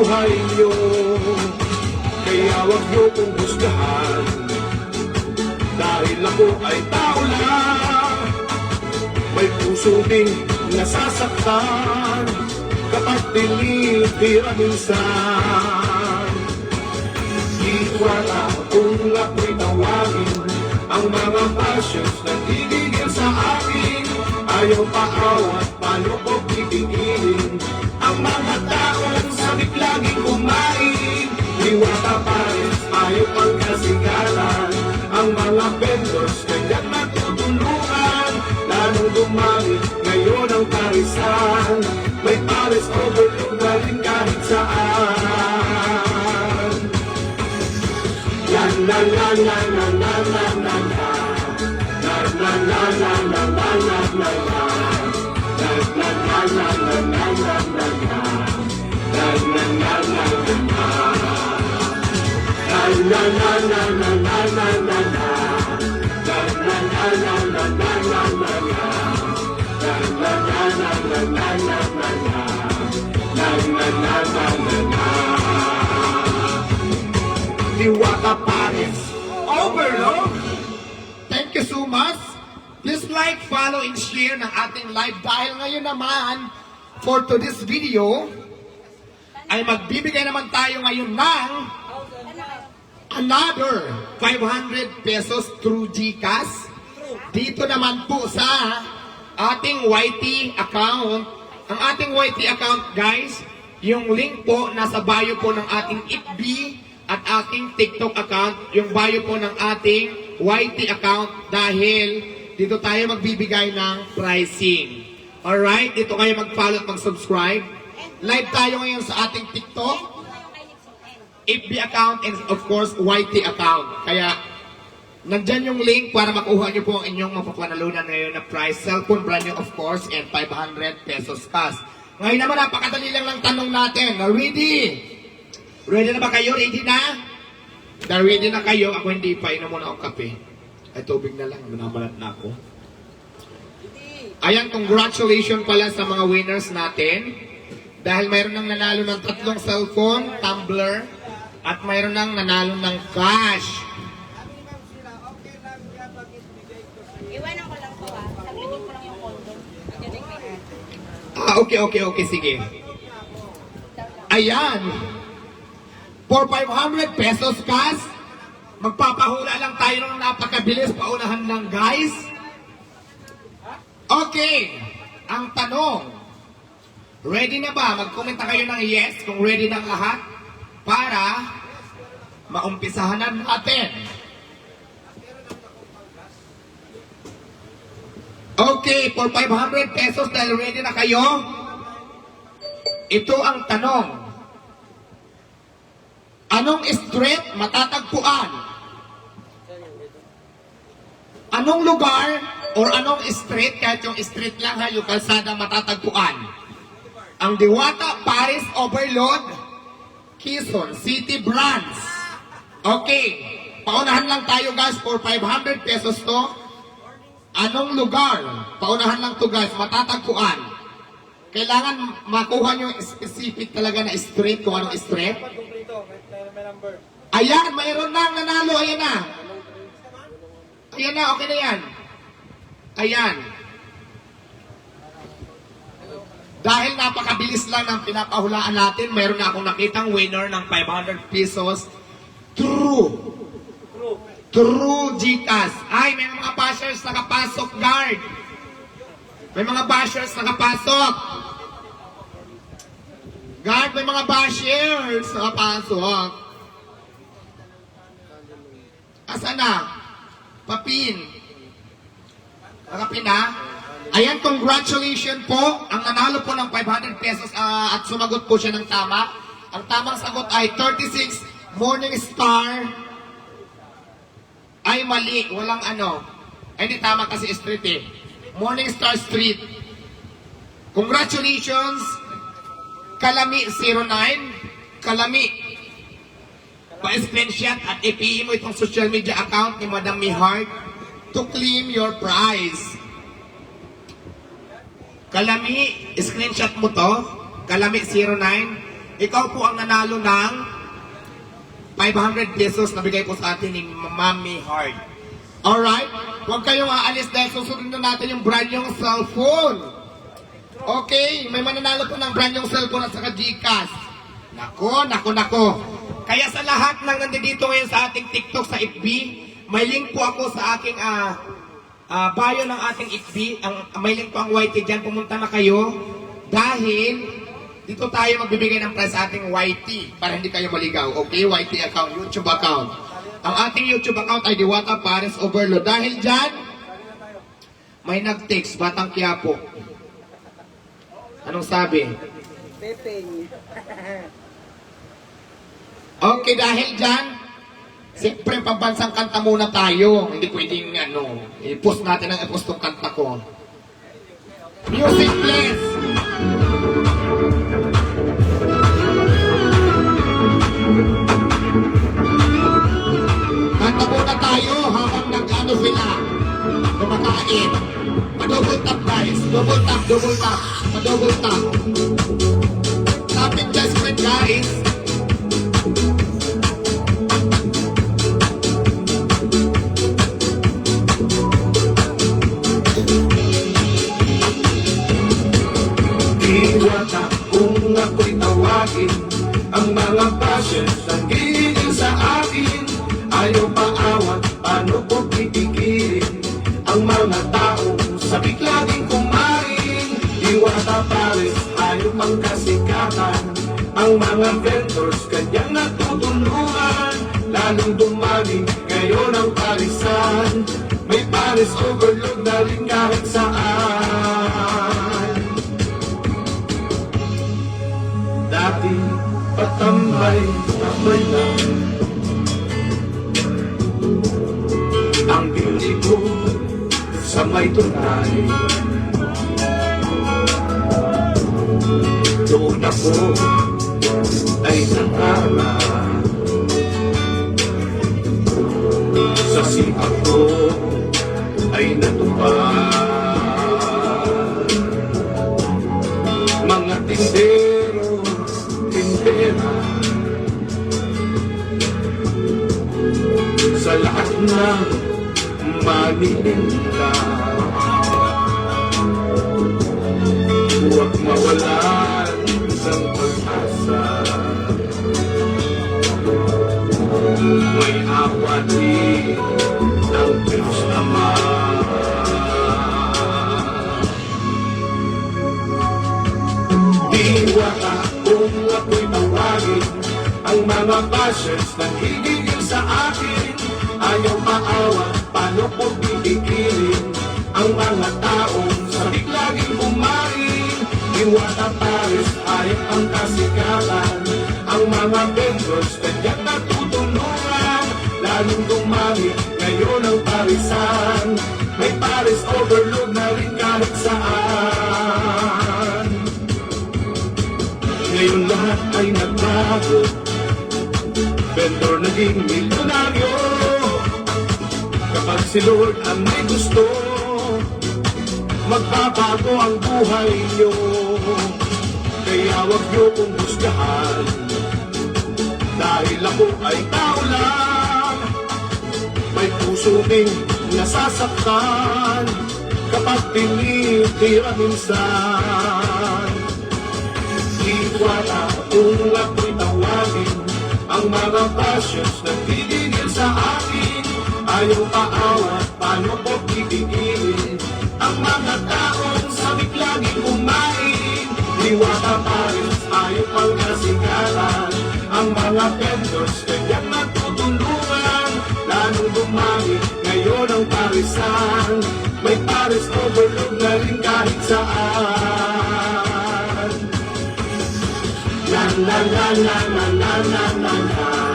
buhay nyo Kaya wag nyo kong husgahan Dahil ako ay tao lang. May puso ding nasasaktan. Kapag tinitira minsan. Di wala kung ako'y tawagin Ang mga passions na tigigil sa akin. Ayaw paawat, palubog, itigilin Diwata pa rin, ayaw pang kasigatan Ang mga vendors, kanyang natutulungan Lalong dumami, ngayon ang parisan May pares overload na rin kahit saan La la la la la la la la la La la la la la la la la la La la la la la la la Diwata Paris. Overload! Thank you so much. Please like, follow, and share ng ating live dahil ngayon naman for today's video ay magbibigay naman tayo ngayon ng another 500 pesos through GCash. Dito naman po sa ating YT account. Ang ating YT account guys, yung link po nasa bio po ng ating FB at aking TikTok account, yung bio po ng ating YT account dahil dito tayo magbibigay ng pricing. Alright, dito kayo mag-follow at mag-subscribe. Live tayo ngayon sa ating TikTok, FB account, and of course, YT account. Kaya, nandyan yung link para makuha nyo po ang inyong mapapanalunan ngayon na price. Cellphone brand new, of course, and 500 pesos cash. Ngayon naman, napakadali lang ng tanong natin. Ready? Ready na ba kayo? Ready na? Na ready na kayo? Ako hindi pa. Inom muna ako kape. Ay, tubig na lang. Minabalat na ako. Ayan, congratulations pala sa mga winners natin. Dahil mayroon nang nanalo ng tatlong cellphone, tumbler, at mayroon nang nanalo ng cash. Iwanan ko lang po ah. Saglitin ko lang yung may Ah, okay, okay, okay, sige. Ayan. For 500 pesos cash, magpapahula lang tayo ng napakabilis paunahan lang, guys. Okay. Ang tanong, ready na ba? Mag-comment na kayo ng yes kung ready ang lahat para maumpisahan na natin. Okay, for 500 pesos dahil ready na kayo, ito ang tanong. Anong street matatagpuan? Anong lugar or anong street, kahit yung street lang ha, yung kalsada matatagpuan? Ang Diwata Paris Overload, Quezon City Branch. Okay, paunahan lang tayo guys for 500 pesos to. Anong lugar? Paunahan lang to guys, matatagpuan. Kailangan makuha nyo specific talaga na street, kung anong street. Ayan, mayroon na nanalo, ayan na. Ayan na, okay na yan. Ayan. Dahil napakabilis lang ng pinapahulaan natin, mayroon na akong nakitang winner ng 500 pesos. True. True Gcash. Ay, may mga bashers nakapasok, guard. May mga bashers nakapasok. Guard, may mga bashers nakapasok. Asa na? Papin. Nakapin na? Ayan, congratulations po. Ang nanalo po ng 500 pesos ah, at sumagot po siya ng tama. Ang tamang sagot ay 36 Morning Star ay mali, walang ano. Ay, hindi tama kasi street eh. Morning Star Street. Congratulations, Kalami 09, Kalami. Pa-screenshot at i mo itong social media account ni Madam Mihart to claim your prize. Kalami, screenshot mo to. Kalami 09. ikaw po ang nanalo ng 500 pesos na bigay po sa atin ni Mami Hard. Alright? Huwag kayong aalis dahil susunod na natin yung brand yung cellphone. Okay, may mananalo po ng brand yung cellphone at saka Gcash. Nako, nako, nako. Kaya sa lahat ng nandito ngayon sa ating TikTok sa FB, may link po ako sa aking ah ah, bio ng ating FB. Ang, may link po ang YT dyan. Pumunta na kayo. Dahil dito tayo magbibigay ng prize sa ating YT para hindi kayo maligaw. Okay? YT account, YouTube account. Ang ating YouTube account ay Diwata Paris Overload. Dahil dyan, may nag-text, Batang Quiapo. Anong sabi? Pepeng. Okay, dahil dyan, siyempre pambansang kanta muna tayo. Hindi pwedeng ano, i-post natin ang i-post tong kanta ko. Music please! Kanta muna tayo habang nag-ano sila. Kumakain. Pa-double tap guys. Double tap, double tap. Pa-double tap. Tap adjustment guys. Diwata kung ako'y tawagin Ang mga passions ang gigil sa akin. Ayaw paawat, paano ko pipigilin Ang mga taong sabik laging kumain. Diwata pares, ayaw pang kasikatan. Ang mga vendors kanyang natutulungan. Lalong dumami ngayon ang parisan. May pares overload patambay, tambay lang Ang bili ko sa may tunay. Doon ako ay nakala Sa sikap ko ay natupad mga tindero, tindera Sa lahat ng manininda Huwag mawalan ng pag-asa May awati ng Diyos Ama Diwata kung ako'y tawagin. Ang mga bashers nang higigil sa akin Ayaw maawa, paano ko pipigilin Ang mga taong sabik laging kumain Diwata Paris, ayok ang kasikatan Ang mga vendors, kanyang natutulungan Lalong dumami, ngayon ang parisan. May Paris overload na rin kahit saan. Ngayon lahat ay nagbago. Vendor naging milyonaryo si Lord ang may gusto. Magbabago ang buhay niyo. Kaya wag niyo kong husgahan Dahil ako ay tao lang. May puso ding nasasaktan. Kapag tinitira minsan. Iwala kung ako'y tawagin. Ang mga passions na titigil sa akin tayo paawat, paano ko pipigilin Ang mga taong sa biglaging kumain Liwata pa rin tayo pagkasikatan Ang mga vendors kanyang nagtutulungan Lalong dumami ngayon ang parisan. May paris overload na rin kahit saan. La la la la la la la la.